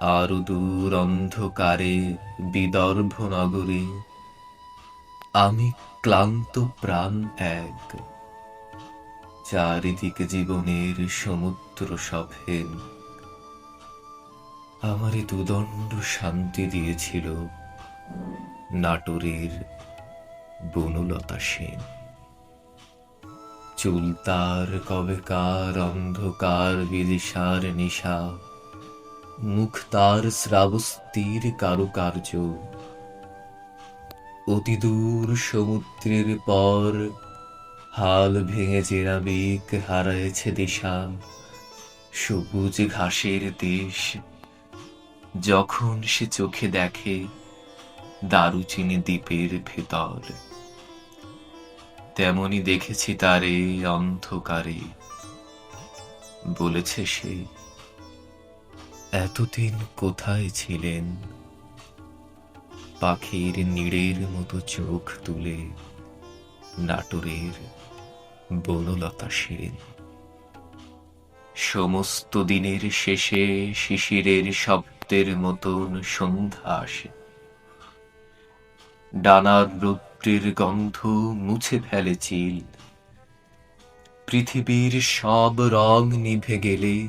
আরও দূর অন্ধকারে বিদর্ভ নগরে। আমি ক্লান্ত প্রাণ এক। চারিদিকে জীবনের সমুদ্র সফেন আমারে দুদণ্ড শান্তি দিয়েছিল নাটোরের বনলতা সেন। চুল তার কবেকার অন্ধকার বিদিশার নিশা। মুখ তার শ্রাবস্তির কারুকার্য। অতি দূর সমুদ্রের পর হাল ভেঙে জেরা বেগ হারায়েছে দিশা, সবুজ ঘাসের দেশ। যখন সে চোখে দেখে দারুচিনি দ্বীপের ভেতর, তেমনি দেখেছি তারে অন্ধকারে, বলেছে সে এতদিন কোথায় ছিলেন? পাখির নীড়ের মতো চোখ তুলে নাটোরের বনলতা সেন। সমস্ত দিনের শেষে শিশিরের শব্দের মতন সন্ধ্যা আসে। ডানার রৌদ্রের গন্ধ মুছে ফেলে চিল। পৃথিবীর সব রং নিভে গেলে